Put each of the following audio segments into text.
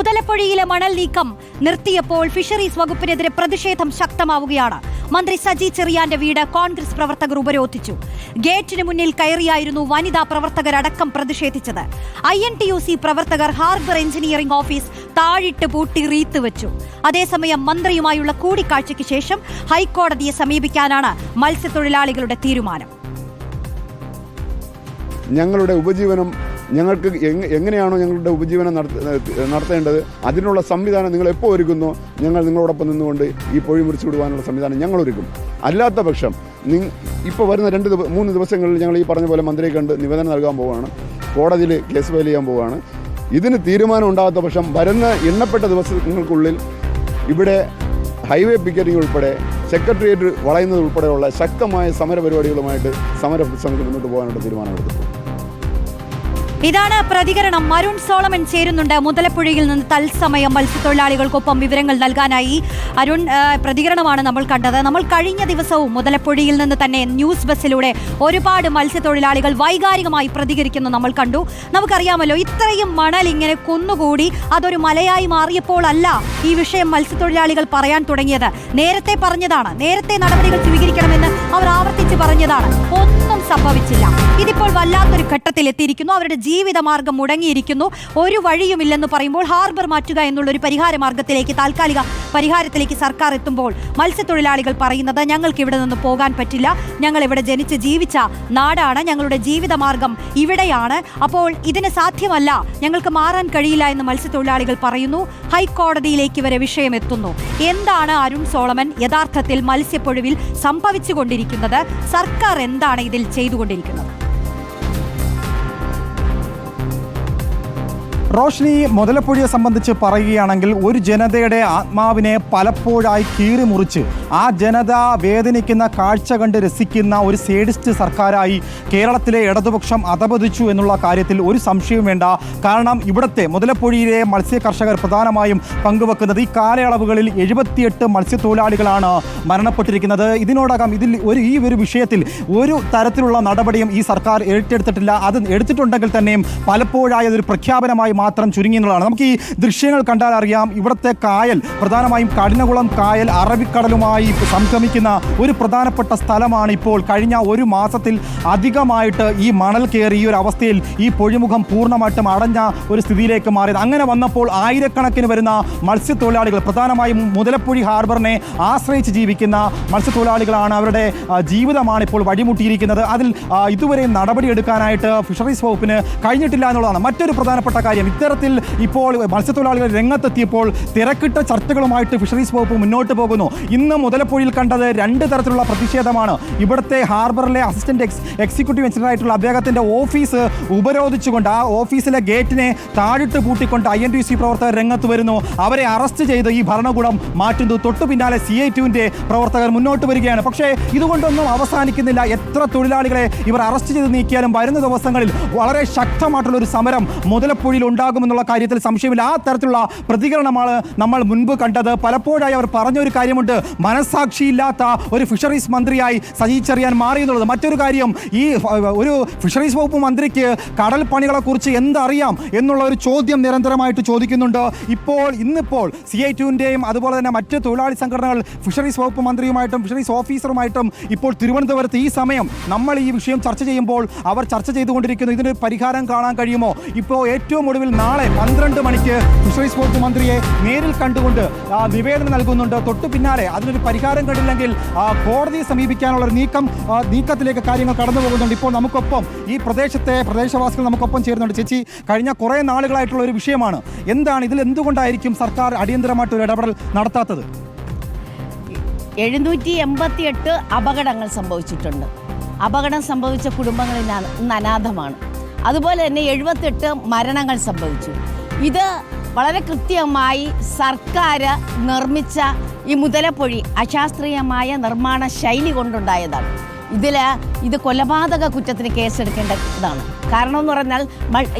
മുതലപ്പൊഴിയിലെ മണൽ നീക്കം നിർത്തിയപ്പോൾ ഫിഷറീസ് വകുപ്പിനെതിരെ പ്രതിഷേധം ശക്തമാവുകയാണ്. മന്ത്രി സജി ചെറിയാന്റെ വീട് കോൺഗ്രസ് പ്രവർത്തകർ ഉപരോധിച്ചു. ഗേറ്റിന് മുന്നിൽ കയറിയായിരുന്നു വനിതാ പ്രവർത്തകരടക്കം പ്രതിഷേധിച്ചത്. I N T U C പ്രവർത്തകർ ഹാർബർ എഞ്ചിനീയറിംഗ് ഓഫീസ് താഴിട്ട് പൂട്ടി റീത്ത് വെച്ചു. അതേസമയം മന്ത്രിയുമായുള്ള കൂടിക്കാഴ്ചയ്ക്ക് ശേഷം ഹൈക്കോടതിയെ സമീപിക്കാനാണ് മത്സ്യത്തൊഴിലാളികളുടെ തീരുമാനം. ഞങ്ങളുടെ ഉപജീവനം ഞങ്ങൾക്ക് എങ് എങ്ങനെയാണോ ഞങ്ങളുടെ ഉപജീവനം നടത്ത- നടത്തേണ്ടത് അതിനുള്ള സംവിധാനം നിങ്ങൾ എപ്പോൾ ഒരുക്കുന്നു ഞങ്ങൾ നിങ്ങളോടൊപ്പം നിന്നുകൊണ്ട് ഈ പൊഴി മുറിച്ചു വിടുവാനുള്ള സംവിധാനം ഞങ്ങൾ ഒരുക്കും. അല്ലാത്ത പക്ഷം ഇപ്പോൾ വരുന്ന രണ്ട് മൂന്ന് ദിവസങ്ങളിൽ ഞങ്ങൾ ഈ പറഞ്ഞ പോലെ മന്ത്രിയെ കണ്ട് നിവേദനം നൽകാൻ പോവുകയാണ് കോടതിയിൽ കേസ് ഫയൽ ചെയ്യാൻ പോവുകയാണ് ഇതിന് തീരുമാനം ഉണ്ടാകാത്ത പക്ഷം വരുന്ന എണ്ണപ്പെട്ട ദിവസങ്ങൾക്കുള്ളിൽ ഇവിടെ ഹൈവേ പിക്കറ്റിംഗ് ഉൾപ്പെടെ സെക്രട്ടേറിയറ്റ് വളയുന്നത് ഉൾപ്പെടെയുള്ള ശക്തമായ സമരപരിപാടികളുമായിട്ട് പരിപാടികളുമായിട്ട് മുന്നോട്ട് പോകാനുള്ള തീരുമാനമെടുത്തു ഇതാണ് പ്രതികരണം. മരുൺ സോളമൻ ചേരുന്നുണ്ട്. മുതലപ്പുഴയിൽ നിന്ന് തത്സമയം മത്സ്യത്തൊഴിലാളികൾക്കൊപ്പം വിവരങ്ങൾ നൽകാനായി. അരുൺ പ്രതികരണമാണ് നമ്മൾ കണ്ടത്. നമ്മൾ കഴിഞ്ഞ ദിവസവും മുതലപ്പുഴയിൽ നിന്ന് തന്നെ ന്യൂസ് ബസ്സിലൂടെ ഒരുപാട് മത്സ്യത്തൊഴിലാളികൾ വൈകാരികമായി പ്രതികരിക്കുന്നു നമ്മൾ കണ്ടു. നമുക്കറിയാമല്ലോ ഇത്രയും മണൽ ഇങ്ങനെ കുന്നുകൂടി അതൊരു മലയായി മാറിയപ്പോഴല്ല ഈ വിഷയം മത്സ്യത്തൊഴിലാളികൾ പറയാൻ തുടങ്ങിയത്. നേരത്തെ പറഞ്ഞതാണ്. നേരത്തെ നടപടികൾ സ്വീകരിക്കണമെന്ന് അവർ ആവർത്തിച്ച്. പറഞ്ഞതാണ്. ഒന്നും സംഭവിച്ചില്ല. ഇതിപ്പോൾ വല്ലാത്തൊരു ഘട്ടത്തിൽ എത്തിയിരിക്കുന്നു. അവരുടെ ജീവിതമാർഗം മുടങ്ങിയിരിക്കുന്നു. ഒരു വഴിയുമില്ലെന്ന് പറയുമ്പോൾ ഹാർബർ മാറ്റുക എന്നുള്ള ഒരു പരിഹാര മാർഗത്തിലേക്ക് താൽക്കാലിക പരിഹാരത്തിലേക്ക് സർക്കാർ എത്തുമ്പോൾ മത്സ്യത്തൊഴിലാളികൾ പറയുന്നത് ഞങ്ങൾക്ക് ഇവിടെ നിന്ന് പോകാൻ പറ്റില്ല. ഞങ്ങൾ ഇവിടെ ജനിച്ച് ജീവിച്ച നാടാണ്. ഞങ്ങളുടെ ജീവിതമാർഗം ഇവിടെയാണ്. അപ്പോൾ ഇതിന് സാധ്യമല്ല. ഞങ്ങൾക്ക് മാറാൻ കഴിയില്ല എന്ന് മത്സ്യത്തൊഴിലാളികൾ പറയുന്നു. ഹൈക്കോടതിയിലേക്ക് വരെ വിഷയം എത്തുന്നു. എന്താണ് അരുൺ സോളമൻ യഥാർത്ഥത്തിൽ മത്സ്യപ്പൊഴിവിൽ സംഭവിച്ചുകൊണ്ടിരിക്കുന്നത്? സർക്കാർ എന്താണ് ഇതിൽ ചെയ്തുകൊണ്ടിരിക്കുന്നത്? റോഷ്നി മുതലപ്പൊഴിയെ സംബന്ധിച്ച് പറയുകയാണെങ്കിൽ ഒരു ജനതയുടെ ആത്മാവിനെ പലപ്പോഴായി കീറിമുറിച്ച് ആ ജനത വേദനിക്കുന്ന കാഴ്ച കണ്ട് രസിക്കുന്ന ഒരു സേഡിസ്റ്റ് സർക്കാരായി കേരളത്തിലെ ഇടതുപക്ഷം അധപതിച്ചു എന്നുള്ള കാര്യത്തിൽ ഒരു സംശയവും വേണ്ട. കാരണം ഇവിടുത്തെ മുതലപ്പൊഴിയിലെ മത്സ്യ കർഷകർ പ്രധാനമായും പങ്കുവെക്കുന്നത് ഈ കാലയളവുകളിൽ എഴുപത്തിയെട്ട് മത്സ്യത്തൊഴിലാളികളാണ് മരണപ്പെട്ടിരിക്കുന്നത്. ഇതിനോടകം ഇതിൽ ഒരു ഈ ഒരു വിഷയത്തിൽ ഒരു തരത്തിലുള്ള നടപടിയും ഈ സർക്കാർ ഏറ്റെടുത്തിട്ടില്ല. അത് എടുത്തിട്ടുണ്ടെങ്കിൽ തന്നെയും പലപ്പോഴായി ഒരു പ്രഖ്യാപനമായി മാത്രം ചുരുങ്ങി എന്നുള്ളതാണ് നമുക്ക് ഈ ദൃശ്യങ്ങൾ കണ്ടാൽ അറിയാം ഇവിടുത്തെ കായൽ പ്രധാനമായും കഠിനകുളം കായൽ അറബിക്കടലുമായി സംഗമിക്കുന്ന ഒരു പ്രധാനപ്പെട്ട സ്ഥലമാണ് ഇപ്പോൾ കഴിഞ്ഞ ഒരു മാസത്തിൽ അധികമായിട്ട് ഈ മണൽ കയറി ഈ ഒരു അവസ്ഥയിൽ ഈ പൊഴിമുഖം പൂർണമായിട്ടും അടഞ്ഞ ഒരു സ്ഥിതിയിലേക്ക് മാറിയത്. അങ്ങനെ വന്നപ്പോൾ ആയിരക്കണക്കിന് വരുന്ന മത്സ്യത്തൊഴിലാളികൾ പ്രധാനമായും മുതലപ്പുഴി ഹാർബറിനെ ആശ്രയിച്ച് ജീവിക്കുന്ന മത്സ്യത്തൊഴിലാളികളാണ് അവരുടെ ജീവിതമാണ് ഇപ്പോൾ വഴിമുട്ടിയിരിക്കുന്നത്. അതിൽ ഇതുവരെ നടപടിയെടുക്കാനായിട്ട് ഫിഷറീസ് വകുപ്പിന് കഴിഞ്ഞിട്ടില്ല എന്നുള്ളതാണ്. മറ്റൊരു പ്രധാനപ്പെട്ട കാര്യം ഇത്തരത്തിൽ ഇപ്പോൾ മത്സ്യത്തൊഴിലാളികൾ രംഗത്തെത്തിയപ്പോൾ തിരക്കിട്ട ചർച്ചകളുമായിട്ട് ഫിഷറീസ് വകുപ്പ് മുന്നോട്ട് പോകുന്നു. ഇന്ന് മുതലപ്പുഴയിൽ കണ്ടത് രണ്ട് തരത്തിലുള്ള പ്രതിഷേധമാണ്. ഇവിടുത്തെ ഹാർബറിലെ അസിസ്റ്റന്റ് എക്സ് എക്സിക്യൂട്ടീവ് എഞ്ചിനീയർ ആയിട്ടുള്ള അദ്ദേഹത്തിന്റെ ഓഫീസ് ഉപരോധിച്ചുകൊണ്ട് ആ ഓഫീസിലെ ഗേറ്റിനെ താഴിട്ട് പൂട്ടിക്കൊണ്ട് ഐ എൻ ടി സി പ്രവർത്തകർ രംഗത്ത് വരുന്നു. അവരെ അറസ്റ്റ് ചെയ്ത് ഈ ഭരണകൂടം മാറ്റുന്നു തൊട്ടു പിന്നാലെ സി ഐ ടുവിന്റെ പ്രവർത്തകർ മുന്നോട്ട് വരികയാണ്. പക്ഷേ ഇതുകൊണ്ടൊന്നും അവസാനിക്കുന്നില്ല. എത്ര തൊഴിലാളികളെ ഇവർ അറസ്റ്റ് ചെയ്ത് നീക്കിയാലും വരുന്ന ദിവസങ്ങളിൽ വളരെ ശക്തമായിട്ടുള്ള ഒരു സമരം മുതലപ്പൊഴിയിൽ ഉണ്ടാകുമെന്നുള്ള കാര്യത്തിൽ സംശയമില്ല. ആ തരത്തിലുള്ള പ്രതികരണമാണ് നമ്മൾ മുൻപ് കണ്ടത്. പലപ്പോഴായി അവർ പറഞ്ഞൊരു കാര്യമുണ്ട്. മനസ്സാക്ഷിയില്ലാത്ത ഒരു ഫിഷറീസ് മന്ത്രിയായി സജി ചെറിയാൻ മാറി എന്നുള്ളത് മറ്റൊരു കാര്യം ഈ ഒരു ഫിഷറീസ് വകുപ്പ് മന്ത്രിക്ക് കടൽ പണികളെക്കുറിച്ച് എന്തറിയാം എന്നുള്ള ഒരു ചോദ്യം നിരന്തരമായിട്ട് ചോദിക്കുന്നുണ്ട്. ഇപ്പോൾ ഇന്നിപ്പോൾ സി ഐ ടുവിന്റെയും അതുപോലെ തന്നെ മറ്റ് തൊഴിലാളി സംഘടനകൾ ഫിഷറീസ് വകുപ്പ് മന്ത്രിയുമായിട്ടും ഫിഷറീസ് ഓഫീസറുമായിട്ടും ഇപ്പോൾ തിരുവനന്തപുരത്ത് ഈ സമയം നമ്മൾ ഈ വിഷയം ചർച്ച ചെയ്യുമ്പോൾ അവർ ചർച്ച ചെയ്തുകൊണ്ടിരിക്കുന്നു. ഇതിനൊരു പരിഹാരം കാണാൻ കഴിയുമോ? ഇപ്പോൾ ഏറ്റവും ഒടുവിൽ നാളെ പന്ത്രണ്ട് മണിക്ക് ഫിഷറീസ് വകുപ്പ് മന്ത്രിയെ നേരിൽ കണ്ടുകൊണ്ട് നിവേദനം നൽകുന്നുണ്ട്. തൊട്ടു പിന്നാലെ അതിനൊരു പരിഹാരം കണ്ടില്ലെങ്കിൽ കോടതിയെ സമീപിക്കാനുള്ള നീക്കം നീക്കത്തിലേക്ക് കാര്യങ്ങൾ കടന്നു പോകുന്നുണ്ട്. ഇപ്പോൾ നമുക്കൊപ്പം ഈ പ്രദേശത്തെ പ്രദേശവാസികൾ നമുക്കൊപ്പം ചേരുന്നുണ്ട്. ചേച്ചി കഴിഞ്ഞ കുറേ നാളുകളായിട്ടുള്ള ഒരു വിഷയമാണ്. എന്താണ് ഇതിൽ എന്തുകൊണ്ടായിരിക്കും സർക്കാർ അടിയന്തരമായിട്ട് ഒരു ഇടപെടൽ നടത്താത്തത്? എഴുന്നൂറ്റി എൺപത്തിയെട്ട് അപകടങ്ങൾ സംഭവിച്ചിട്ടുണ്ട്. അപകടം സംഭവിച്ച കുടുംബങ്ങൾ ഇന്ന് അനാഥമാണ്. അതുപോലെ തന്നെ എഴുപത്തെട്ട് മരണങ്ങൾ സംഭവിച്ചു. ഇത് വളരെ കൃത്യമായി സർക്കാർ നിർമ്മിച്ച ഈ മുതലപ്പൊഴി അശാസ്ത്രീയമായ നിർമ്മാണ ശൈലി കൊണ്ടുണ്ടായതാണ്. ഇതിൽ ഇത് കൊലപാതക കുറ്റത്തിന് കേസെടുക്കേണ്ടതാണ്. കാരണം എന്ന് പറഞ്ഞാൽ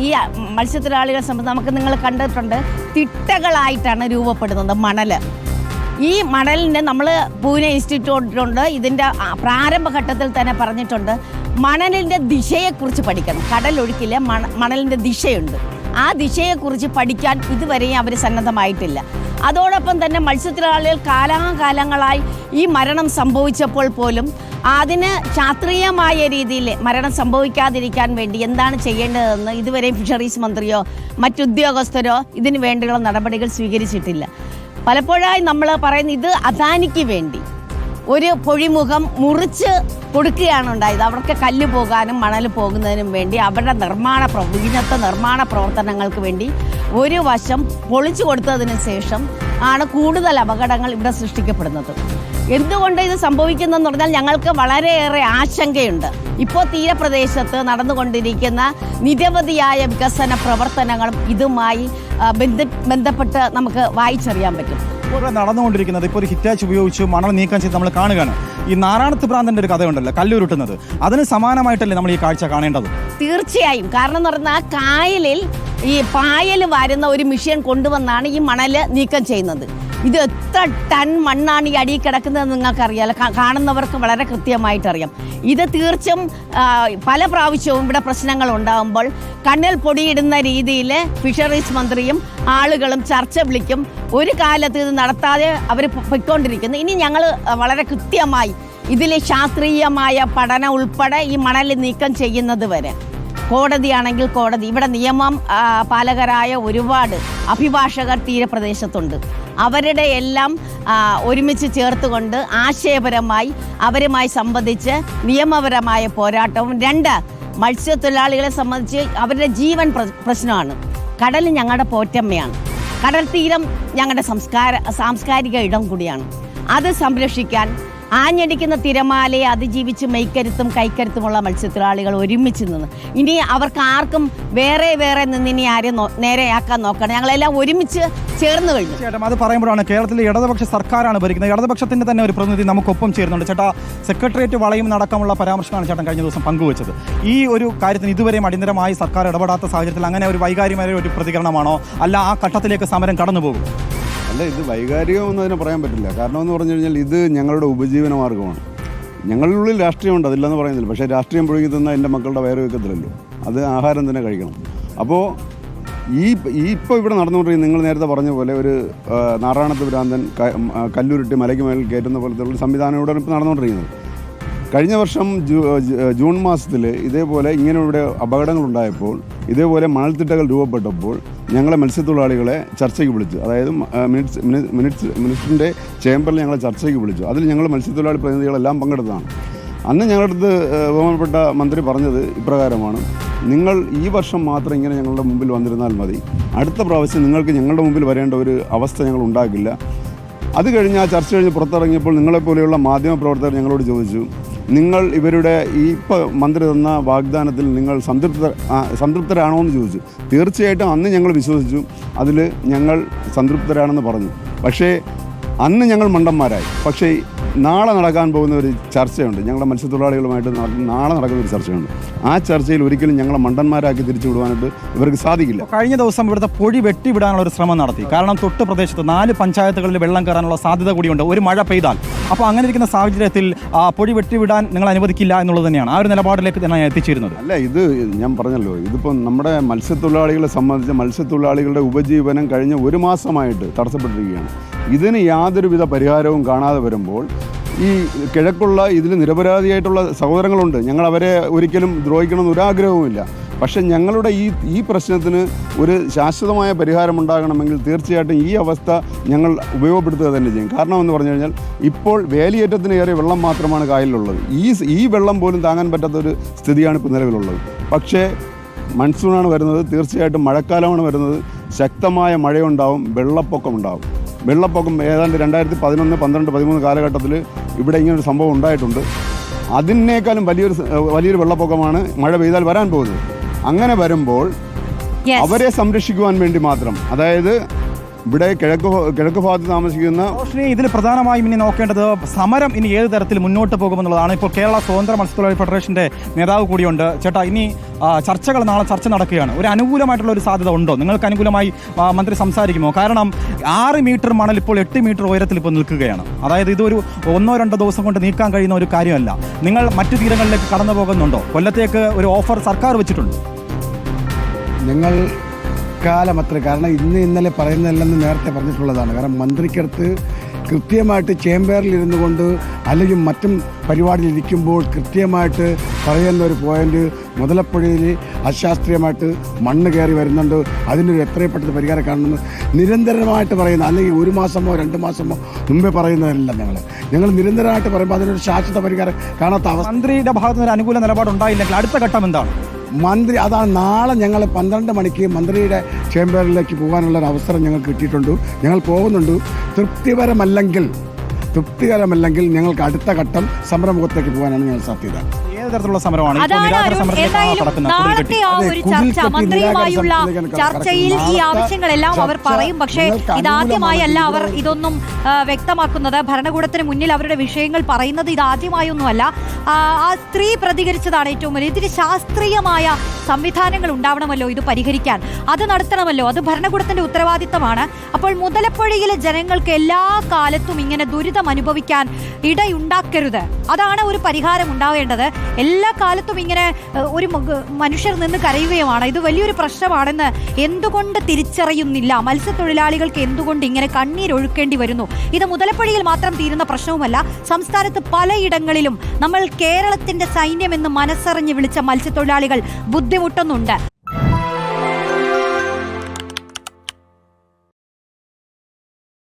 ഈ മത്സ്യത്തൊഴിലാളികളെ സംബന്ധിച്ച് നമുക്ക് നിങ്ങൾ കണ്ടിട്ടുണ്ട് തിട്ടകളായിട്ടാണ് രൂപപ്പെടുന്നത് മണൽ ഈ മണലിന്റെ നമ്മൾ പൂനെ ഇൻസ്റ്റിറ്റ്യൂട്ടിലുണ്ട്. ഇതിന്റെ പ്രാരംഭഘട്ടത്തിൽ തന്നെ പറഞ്ഞിട്ടുണ്ട്. മണലിന്റെ ദിശയെക്കുറിച്ച് പഠിക്കണം. കടലൊഴുക്കിലെ മണ മണലിന്റെ ദിശയുണ്ട്. ആ ദിശയെക്കുറിച്ച് പഠിക്കാൻ ഇതുവരെയും അവർ സന്നദ്ധമായിട്ടില്ല. അതോടൊപ്പം തന്നെ മത്സ്യത്തൊഴിലാളികൾ കാലാകാലങ്ങളായി ഈ മരണം സംഭവിച്ചപ്പോൾ പോലും അതിന് ശാസ്ത്രീയമായ രീതിയിൽ മരണം സംഭവിക്കാതിരിക്കാൻ വേണ്ടി എന്താണ് ചെയ്യേണ്ടതെന്ന് ഇതുവരെയും ഫിഷറീസ് മന്ത്രിയോ മറ്റുദ്യോഗസ്ഥരോ ഇതിനു വേണ്ടിയുള്ള നടപടികൾ സ്വീകരിച്ചിട്ടില്ല. പലപ്പോഴായി നമ്മൾ പറയുന്നത് ഇത് അദാനിക്ക് വേണ്ടി. ഒരു പൊഴിമുഖം മുറിച്ച് കൊടുക്കുകയാണ് ഉണ്ടായത്. അവർക്ക് കല്ല് പോകാനും മണൽ പോകുന്നതിനും വേണ്ടി അവരുടെ നിർമ്മാണ ഇന്നത്തെ നിർമ്മാണ പ്രവർത്തനങ്ങൾക്ക് വേണ്ടി ഒരു വശം പൊളിച്ചു കൊടുത്തതിന് ശേഷം ആണ് കൂടുതൽ അപകടങ്ങൾ ഇവിടെ സൃഷ്ടിക്കപ്പെടുന്നത്. എന്തുകൊണ്ട് ഇത് സംഭവിക്കുന്നതെന്ന് പറഞ്ഞാൽ ഞങ്ങൾക്ക് വളരെയേറെ ആശങ്കയുണ്ട്. ഇപ്പോൾ തീരപ്രദേശത്ത് നടന്നുകൊണ്ടിരിക്കുന്ന നിരവധിയായ വികസന പ്രവർത്തനങ്ങളും ഇതുമായി ബന്ധപ്പെട്ട് നമുക്ക് വായിച്ചറിയാൻ പറ്റും. നടന്നുകൊണ്ടിരിക്കുന്നത്. ഇപ്പോൾ ഒരു ഹിറ്റാച്ച് ഉപയോഗിച്ച് മണൽ നീക്കം ചെയ്ത് നമ്മൾ കാണുകയാണ്. ഈ നാരായണത്ത് പ്രാന്തന്റെ ഒരു കഥയുണ്ടല്ലോ കല്ലുരുട്ടുന്നത്. അതിന് സമാനമായിട്ടല്ലേ നമ്മൾ ഈ കാഴ്ച കാണേണ്ടത്? തീർച്ചയായും. കാരണം എന്ന് പറഞ്ഞാൽ കായലിൽ ഈ പായൽ വരുന്ന ഒരു മിഷ്യൻ കൊണ്ടുവന്നാണ് ഈ മണൽ നീക്കം ചെയ്യുന്നത്. ഇത് എത്ര ടൺ മണ്ണാണ് ഈ അടിയിൽ കിടക്കുന്നത് നിങ്ങൾക്കറിയാലോ. കാണുന്നവർക്ക് വളരെ കൃത്യമായിട്ടറിയാം. ഇത് തീർച്ചയായും പല പ്രാവശ്യവും ഇവിടെ പ്രശ്നങ്ങൾ ഉണ്ടാകുമ്പോൾ കണ്ണിൽ പൊടിയിടുന്ന രീതിയിൽ ഫിഷറീസ് മന്ത്രിയും ആളുകളും ചർച്ച വിളിക്കും. ഒരു കാലത്ത് ഇത് നടത്താതെ അവർ പൊയ്ക്കൊണ്ടിരിക്കുന്നു. ഇനി ഞങ്ങൾ വളരെ കൃത്യമായി ഇതിലെ ശാസ്ത്രീയമായ പഠനം ഉൾപ്പെടെ ഈ മണൽ നീക്കം ചെയ്യുന്നത് വരെ. കോടതിയാണെങ്കിൽ കോടതി. ഇവിടെ നിയമം പാലകരായ ഒരുപാട് അഭിഭാഷകർ തീരപ്രദേശത്തുണ്ട്. അവരുടെ എല്ലാം ഒരുമിച്ച് ചേർത്തുകൊണ്ട് ആശയപരമായി അവരുമായി സംബന്ധിച്ച് നിയമപരമായ പോരാട്ടവും രണ്ട് മത്സ്യത്തൊഴിലാളികളെ സംബന്ധിച്ച് അവരുടെ ജീവൻ പ്രശ്നമാണ്. കടൽ ഞങ്ങളുടെ പോറ്റമ്മയാണ്. കടൽ തീരം ഞങ്ങളുടെ സംസ്കാര സാംസ്കാരിക ഇടം കൂടിയാണ്. അത് സംരക്ഷിക്കാൻ ആഞ്ഞടിക്കുന്ന തിരമാലയെ അതിജീവിച്ച് മെയ്ക്കരുത്തും കൈക്കരുത്തുമുള്ള മത്സ്യത്തൊഴിലാളികൾ ഒരുമിച്ച് നിന്ന്. ഇനി അവർക്ക് ആർക്കും വേറെ വേറെ നിന്ന് ഇനി ആരെയും നേരെയാക്കാൻ നോക്കണം ഞങ്ങളെല്ലാം ഒരുമിച്ച് ചേർന്ന് കഴിഞ്ഞു. ചേട്ടാ അത് പറയുമ്പോഴാണ് കേരളത്തിലെ ഇടതുപക്ഷ സർക്കാരാണ് ഭരിക്കുന്നത്. ഇടതുപക്ഷത്തിന്റെ തന്നെ ഒരു പ്രതിനിധി നമുക്കൊപ്പം ചേരുന്നുണ്ട്. ചേട്ടാ സെക്രട്ടേറിയറ്റ് വളയും നടക്കമുള്ള പരാമർശമാണ് ചേട്ടൻ കഴിഞ്ഞ ദിവസം പങ്കുവച്ചത്. ഈ ഒരു കാര്യത്തിന് ഇതുവരെയും അടിയന്തരമായി സർക്കാർ ഇടപെടാത്ത സാഹചര്യത്തിൽ അങ്ങനെ ഒരു വൈകാരികമായ ഒരു പ്രതികരണമാണോ? അല്ല ആ ഘട്ടത്തിലേക്ക് സമരം കടന്നു പോകും അല്ല ഇത് വൈകാരികമൊന്നും അതിനെ പറയാൻ പറ്റില്ല. കാരണം എന്ന് പറഞ്ഞു കഴിഞ്ഞാൽ ഇത് ഞങ്ങളുടെ ഉപജീവന മാർഗമാണ് ഞങ്ങളുടെ ഉള്ളിൽ രാഷ്ട്രീയമുണ്ട് അതില്ലെന്ന് പറയുന്നില്ല. പക്ഷേ രാഷ്ട്രീയം പുഴുകി തിന്നാൽ എന്റെ മക്കളുടെ വയറ് വെക്കത്തില്ലല്ലോ. അത് ആഹാരം തന്നെ കഴിക്കണം. അപ്പോൾ ഈ ഇപ്പോൾ ഇവിടെ നടന്നുകൊണ്ടിരിക്കുന്ന നിങ്ങൾ നേരത്തെ പറഞ്ഞ പോലെ ഒരു നാരായണത്ത് ഭ്രാന്തൻ കല്ലുരുട്ടി മലയ്ക്ക് മേൽ കയറ്റുന്ന പോലത്തെ ഒരു സംവിധാനം ഇവിടെ ഇപ്പോൾ നടന്നുകൊണ്ടിരിക്കുന്നത്. കഴിഞ്ഞ വർഷം ജൂൺ മാസത്തിൽ ഇതേപോലെ ഇങ്ങനെ ഇവിടെ അപകടങ്ങളുണ്ടായപ്പോൾ ഇതേപോലെ മണൽത്തിട്ടകൾ രൂപപ്പെട്ടപ്പോൾ ഞങ്ങളെ മത്സ്യത്തൊഴിലാളികളെ ചർച്ചയ്ക്ക് വിളിച്ചു. അതായത് മിനിറ്റ്സ് മിനിറ്റ്സ് മിനിസ്റ്ററിന്റെ ചേംബറിൽ ഞങ്ങളെ ചർച്ചയ്ക്ക് വിളിച്ചു. അതിൽ ഞങ്ങൾ മത്സ്യത്തൊഴിലാളി പ്രതിനിധികളെല്ലാം പങ്കെടുത്തതാണ്. അന്ന് ഞങ്ങളുടെ അടുത്ത് ബഹുമാനപ്പെട്ട മന്ത്രി പറഞ്ഞത് ഇപ്രകാരമാണ്. നിങ്ങൾ ഈ വർഷം മാത്രം ഇങ്ങനെ ഞങ്ങളുടെ മുമ്പിൽ വന്നിരുന്നാൽ മതി. അടുത്ത പ്രാവശ്യം നിങ്ങൾക്ക് ഞങ്ങളുടെ മുമ്പിൽ വരേണ്ട ഒരു അവസ്ഥ ഞങ്ങൾ ഉണ്ടാക്കില്ല അത് കഴിഞ്ഞ് ആ ചർച്ച കഴിഞ്ഞ് പുറത്തിറങ്ങിയപ്പോൾ നിങ്ങളെപ്പോലെയുള്ള മാധ്യമപ്രവർത്തകർ ഞങ്ങളോട് ചോദിച്ചു. നിങ്ങൾ ഇവരുടെ ഈ ഇപ്പോൾ മന്ത്രി തന്ന വാഗ്ദാനത്തിൽ നിങ്ങൾ സംതൃപ്ത സംതൃപ്തരാണോ എന്ന് ചോദിച്ചു. തീർച്ചയായിട്ടും അന്ന് ഞങ്ങൾ വിശ്വസിച്ചു. അതിൽ ഞങ്ങൾ സംതൃപ്തരാണെന്ന് പറഞ്ഞു. പക്ഷേ അന്ന് ഞങ്ങൾ മണ്ടന്മാരായി. പക്ഷേ നാളെ നടക്കാൻ പോകുന്ന ഒരു ചർച്ചയുണ്ട്. ഞങ്ങളുടെ മത്സ്യത്തൊഴിലാളികളുമായിട്ട് നാളെ നടക്കുന്ന ഒരു ചർച്ചയുണ്ട്. ആ ചർച്ചയിൽ ഒരിക്കലും ഞങ്ങളെ മണ്ടന്മാരാക്കി തിരിച്ചു വിടുവാനായിട്ട് ഇവർക്ക് സാധിക്കില്ല. കഴിഞ്ഞ ദിവസം ഇവിടുത്തെ പൊഴി വെട്ടിവിടാനുള്ള ഒരു ശ്രമം നടത്തി. കാരണം തൊട്ട് പ്രദേശത്ത് നാല് പഞ്ചായത്തുകളിൽ വെള്ളം കയറാനുള്ള സാധ്യത കൂടിയുണ്ട്. ഒരു മഴ പെയ്താൽ. അപ്പോൾ അങ്ങനെ ഇരിക്കുന്ന സാഹചര്യത്തിൽ ആ പൊഴി വെട്ടിവിടാൻ നിങ്ങൾ അനുവദിക്കില്ല എന്നുള്ളത് തന്നെയാണ്. ആ ഒരു നിലപാടിലേക്ക് തന്നെ എത്തിച്ചേരുന്നത്. അല്ല ഇത് ഞാൻ പറഞ്ഞല്ലോ. ഇതിപ്പോൾ നമ്മുടെ മത്സ്യത്തൊഴിലാളികളെ സംബന്ധിച്ച് മത്സ്യത്തൊഴിലാളികളുടെ ഉപജീവനം കഴിഞ്ഞ ഒരു മാസമായിട്ട് തടസ്സപ്പെട്ടിരിക്കുകയാണ്. ഇതിന് യാതൊരുവിധ പരിഹാരവും കാണാതെ വരുമ്പോൾ ഈ കിഴക്കുള്ള ഇതിൽ നിരപരാധിയായിട്ടുള്ള സഹോദരങ്ങളുണ്ട്. ഞങ്ങൾ അവരെ ഒരിക്കലും ദ്രോഹിക്കണമെന്ന് ഒരാഗ്രഹവുമില്ല പക്ഷേ ഞങ്ങളുടെ ഈ ഈ പ്രശ്നത്തിന് ഒരു ശാശ്വതമായ പരിഹാരം ഉണ്ടാകണമെങ്കിൽ തീർച്ചയായിട്ടും ഈ അവസ്ഥ ഞങ്ങൾ ഉപയോഗപ്പെടുത്തുക തന്നെ ചെയ്യും. കാരണം എന്ന് പറഞ്ഞു കഴിഞ്ഞാൽ ഇപ്പോൾ വേലിയേറ്റത്തിന് ഏറെ വെള്ളം മാത്രമാണ് കായലിലുള്ളത്. ഈ ഈ വെള്ളം പോലും താങ്ങാൻ പറ്റാത്ത ഒരു സ്ഥിതിയാണ് ഇപ്പോൾ നിലവിലുള്ളത്. പക്ഷേ മൺസൂണാണ് വരുന്നത്. തീർച്ചയായിട്ടും മഴക്കാലമാണ് വരുന്നത്. ശക്തമായ മഴയുണ്ടാവും വെള്ളപ്പൊക്കം ഉണ്ടാവും വെള്ളപ്പൊക്കം ഏതാണ്ട് രണ്ടായിരത്തി പതിനൊന്ന് പന്ത്രണ്ട് പതിമൂന്ന് കാലഘട്ടത്തിൽ ഇവിടെ ഇങ്ങനൊരു സംഭവം ഉണ്ടായിട്ടുണ്ട് അതിനേക്കാളും വലിയൊരു വലിയൊരു വെള്ളപ്പൊക്കമാണ് മഴ പെയ്താൽ വരാൻ പോകുന്നത് അങ്ങനെ വരുമ്പോൾ. അവരെ സംരക്ഷിക്കുവാൻ വേണ്ടി മാത്രം അതായത് ഇവിടെ കിഴക്ക് കിഴക്ക് ഭാഗത്ത് താമസിക്കുന്ന റോഷിനി ഇതിൽ പ്രധാനമായും ഇനി നോക്കേണ്ടത് സമരം ഇനി ഏത് തരത്തിൽ മുന്നോട്ട് പോകുമെന്നുള്ളതാണ്. ഇപ്പോൾ കേരള സ്വതന്ത്ര മത്സ്യത്തൊഴിലാളി ഫെഡറേഷന്റെ നേതാവ് കൂടിയുണ്ട്. ചേട്ടാ ഇനി ചർച്ചകൾ നാളെ ചർച്ച നടക്കുകയാണ്. ഒരു അനുകൂലമായിട്ടുള്ള ഒരു സാധ്യത ഉണ്ടോ? നിങ്ങൾക്ക് അനുകൂലമായി മന്ത്രി സംസാരിക്കുമോ? കാരണം ആറ് മീറ്റർ മണൽ ഇപ്പോൾ എട്ട് മീറ്റർ ഉയരത്തിൽ ഇപ്പോൾ നിൽക്കുകയാണ്. അതായത് ഇതൊരു ഒന്നോ രണ്ടോ ദിവസം കൊണ്ട് നീക്കാൻ കഴിയുന്ന ഒരു കാര്യമല്ല. നിങ്ങൾ മറ്റു തീരങ്ങളിലേക്ക് കടന്നു പോകുന്നുണ്ടോ കൊല്ലത്തേക്ക് ഒരു ഓഫർ സർക്കാർ വെച്ചിട്ടുണ്ട്. ഞങ്ങൾ തൽക്കാലം അത്ര. കാരണം ഇന്ന് ഇന്നലെ പറയുന്നതല്ലെന്ന് നേരത്തെ പറഞ്ഞിട്ടുള്ളതാണ്. കാരണം മന്ത്രിക്കടുത്ത് കൃത്യമായിട്ട് ചേംബറിൽ ഇരുന്നു കൊണ്ട് അല്ലെങ്കിൽ മറ്റും പരിപാടിയിലിരിക്കുമ്പോൾ കൃത്യമായിട്ട് പറയുന്ന ഒരു പോയിന്റ് മുതലപ്പുഴയിൽ അശാസ്ത്രീയമായിട്ട് മണ്ണ് കയറി വരുന്നുണ്ട്. അതിനൊരു എത്രയും പെട്ടെന്ന് പരിഹാരം കാണണമെന്ന് നിരന്തരമായിട്ട് പറയുന്ന അല്ലെങ്കിൽ ഒരു മാസമോ രണ്ട് മാസമോ മുമ്പേ പറയുന്നതല്ല ഞങ്ങൾ. ഞങ്ങൾ നിരന്തരമായിട്ട് പറയുമ്പോൾ അതിനൊരു ശാശ്വത പരിഹാരം കാണാത്ത അവസ്ഥ. മന്ത്രിയുടെ ഭാഗത്തുനിന്ന് ഒരു അനുകൂല നിലപാടുണ്ടായില്ലെങ്കിൽ അടുത്ത ഘട്ടം എന്താണ്? മന്ത്രി അതാണ് നാളെ ഞങ്ങൾ പന്ത്രണ്ട് മണിക്ക് മന്ത്രിയുടെ ചേംബറിലേക്ക് പോകാനുള്ള ഒരു അവസരം ഞങ്ങൾ കിട്ടിയിട്ടുണ്ട്. ഞങ്ങൾ പോകുന്നുണ്ട്. തൃപ്തിപരമല്ലെങ്കിൽ തൃപ്തികരമല്ലെങ്കിൽ ഞങ്ങൾക്ക് അടുത്ത ഘട്ടം സമരമുഖത്തേക്ക് പോകാനാണ് ഞങ്ങൾ സാധ്യത. തരത്തിലുള്ള സമരമാണ്. നാളത്തെ ആ ഒരു ചർച്ച മന്ത്രിയുമായുള്ള ചർച്ചയിൽ ഈ ആവശ്യങ്ങളെല്ലാം അവർ പറയും. പക്ഷേ ഇതാദ്യമായി അല്ല അവർ ഇതൊന്നും വ്യക്തമാക്കുന്നത്. ഭരണകൂടത്തിന് മുന്നിൽ അവരുടെ വിഷയങ്ങൾ പറയുന്നത് ഇതാദ്യമായൊന്നുമല്ല. ആ സ്ത്രീ പ്രതികരിച്ചതാണ് ഏറ്റവും വലിയ. ഇതിന് ശാസ്ത്രീയമായ സംവിധാനങ്ങൾ ഉണ്ടാവണമല്ലോ ഇത് പരിഹരിക്കാൻ. അത് നടത്തണമല്ലോ. അത് ഭരണകൂടത്തിന്റെ ഉത്തരവാദിത്തമാണ്. അപ്പോൾ മുതലപ്പുഴയിലെ ജനങ്ങൾക്ക് എല്ലാ കാലത്തും ഇങ്ങനെ ദുരിതം അനുഭവിക്കാൻ ഇടയുണ്ടാക്കരുത്. അതാണ് ഒരു പരിഹാരം ഉണ്ടാവേണ്ടത്. എല്ലാ കാലത്തും ഇങ്ങനെ ഒരു മനുഷ്യർ നിന്ന് കരയുകയുമാണ്. ഇത് വലിയൊരു പ്രശ്നമാണെന്ന് എന്തുകൊണ്ട് തിരിച്ചറിയുന്നില്ല? മത്സ്യത്തൊഴിലാളികൾക്ക് എന്തുകൊണ്ട് ഇങ്ങനെ കണ്ണീരൊഴുക്കേണ്ടി വരുന്നു? ഇത് മുതലപ്പുഴയിൽ മാത്രം തീരുന്ന പ്രശ്നവുമല്ല സംസ്ഥാനത്ത് പലയിടങ്ങളിലും നമ്മൾ കേരളത്തിന്റെ സൈന്യം എന്ന് മനസ്സറിഞ്ഞ് വിളിച്ച മത്സ്യത്തൊഴിലാളികൾ ബുദ്ധിമുട്ടുന്നുണ്ട്.